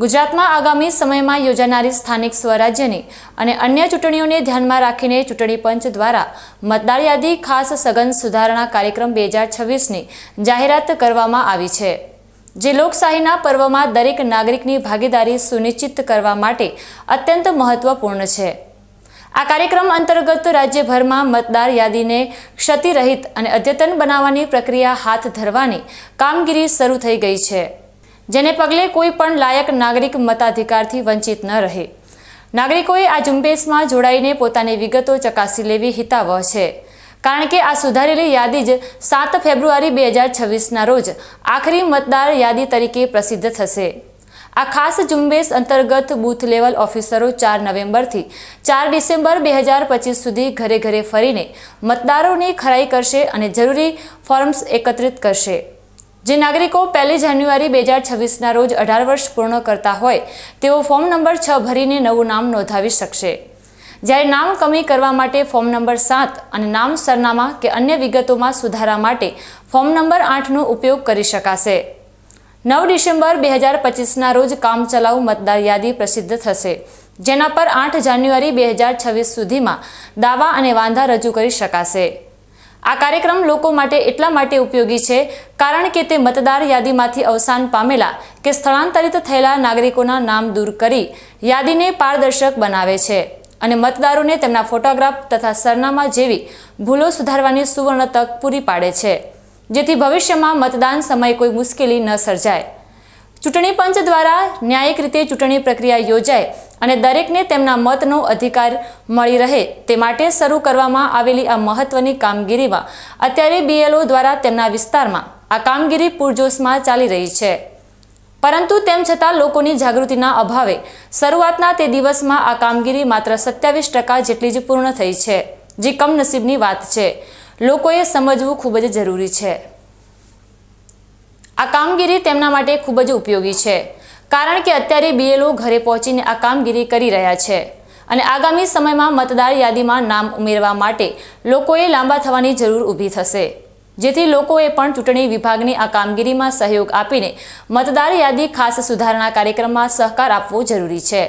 ગુજરાતમાં આગામી સમયમાં યોજાનારી સ્થાનિક સ્વરાજ્યની અને અન્ય ચૂંટણીઓને ધ્યાનમાં રાખીને ચૂંટણી પંચ દ્વારા મતદાર યાદી ખાસ સઘન સુધારણા કાર્યક્રમ બે હજાર છવ્વીસની જાહેરાત કરવામાં આવી છે, જે લોકશાહીના પર્વમાં દરેક નાગરિકની ભાગીદારી સુનિશ્ચિત કરવા માટે અત્યંત મહત્વપૂર્ણ છે. આ કાર્યક્રમ અંતર્ગત રાજ્યભરમાં મતદાર યાદીને ક્ષતિરહિત અને અદ્યતન બનાવવાની પ્રક્રિયા હાથ ધરવાની કામગીરી શરૂ થઈ ગઈ છે. જેને પગલે કોઈ પણ લાયક નાગરિક મતાધિકારથી વંચિત ન રહે. નાગરિકોએ આ ઝુંબેશમાં જોડાઈને પોતાની વિગતો ચકાસી લેવી હિતાવહ છે. કારણ કે આ સુધારેલી યાદી જ સાત ફેબ્રુઆરી બે હજાર છવ્વીસના રોજ આખરી મતદાર યાદી તરીકે પ્રસિદ્ધ થશે. આ ખાસ ઝુંબેશ અંતર્ગત બૂથ લેવલ ઓફિસરો ચાર નવેમ્બરથી ચાર ડિસેમ્બર બે હજાર પચીસ સુધી ઘરે ઘરે ફરીને મતદારોની ખરાઈ કરશે અને જરૂરી ફોર્મ્સ એકત્રિત કરશે. જે નાગરિકો પહેલી જાન્યુઆરી બે હજાર છવ્વીસના રોજ અઢાર વર્ષ પૂર્ણ કરતા હોય, તેઓ ફોર્મ નંબર છ ભરીને નવું નામ નોંધાવી શકશે. જ્યારે નામ કમી કરવા માટે ફોર્મ નંબર સાત અને નામ સરનામા કે અન્ય વિગતોમાં સુધારા માટે ફોર્મ નંબર આઠનો ઉપયોગ કરી શકાશે. નવ ડિસેમ્બર બે હજાર પચીસના રોજ કામચલાઉ મતદાર યાદી પ્રસિદ્ધ થશે, જેના પર આઠ જાન્યુઆરી બે હજાર છવ્વીસ સુધીમાં દાવા અને વાંધા રજૂ કરી શકાશે. આ કાર્યક્રમ લોકો માટે એટલા માટે ઉપયોગી છે, કારણ કે તે મતદાર યાદીમાંથી અવસાન પામેલા કે સ્થળાંતરિત થયેલા નાગરિકોના નામ દૂર કરી યાદીને પારદર્શક બનાવે છે અને મતદારોને તેમના ફોટોગ્રાફ તથા સરનામા જેવી ભૂલો સુધારવાની સુવર્ણ તક પૂરી પાડે છે, જેથી ભવિષ્યમાં મતદાન સમયે કોઈ મુશ્કેલી ન સર્જાય. ચૂંટણી પંચ દ્વારા ન્યાયિક રીતે ચૂંટણી પ્રક્રિયા યોજાય અને દરેકને તેમના મતનો અધિકાર મળી રહે તે માટે શરૂ કરવામાં આવેલી આ મહત્વની કામગીરીમાં અત્યારે બીએલઓ દ્વારા તેમના વિસ્તારમાં આ કામગીરી પૂરજોશમાં ચાલી રહી છે. પરંતુ તેમ છતાં લોકોની જાગૃતિના અભાવે શરૂઆતના તે દિવસમાં આ કામગીરી માત્ર સત્યાવીસ ટકા જેટલી જ પૂર્ણ થઈ છે, જે કમનસીબની વાત છે. લોકોએ સમજવું ખૂબ જ જરૂરી છે. આ કામગીરી તેમના માટે ખૂબ જ ઉપયોગી છે. કારણ કે અત્યારે બીએલઓ ઘરે પહોંચીને આ કામગીરી કરી રહ્યા છે અને આગામી સમયમાં મતદાર યાદીમાં નામ ઉમેરવા માટે લોકોએ લાંબા થવાની જરૂર ઊભી થશે. જેથી લોકોએ પણ ચૂંટણી વિભાગની આ કામગીરીમાં સહયોગ આપીને મતદાર યાદી ખાસ સુધારણા કાર્યક્રમમાં સહકાર આપવો જરૂરી છે.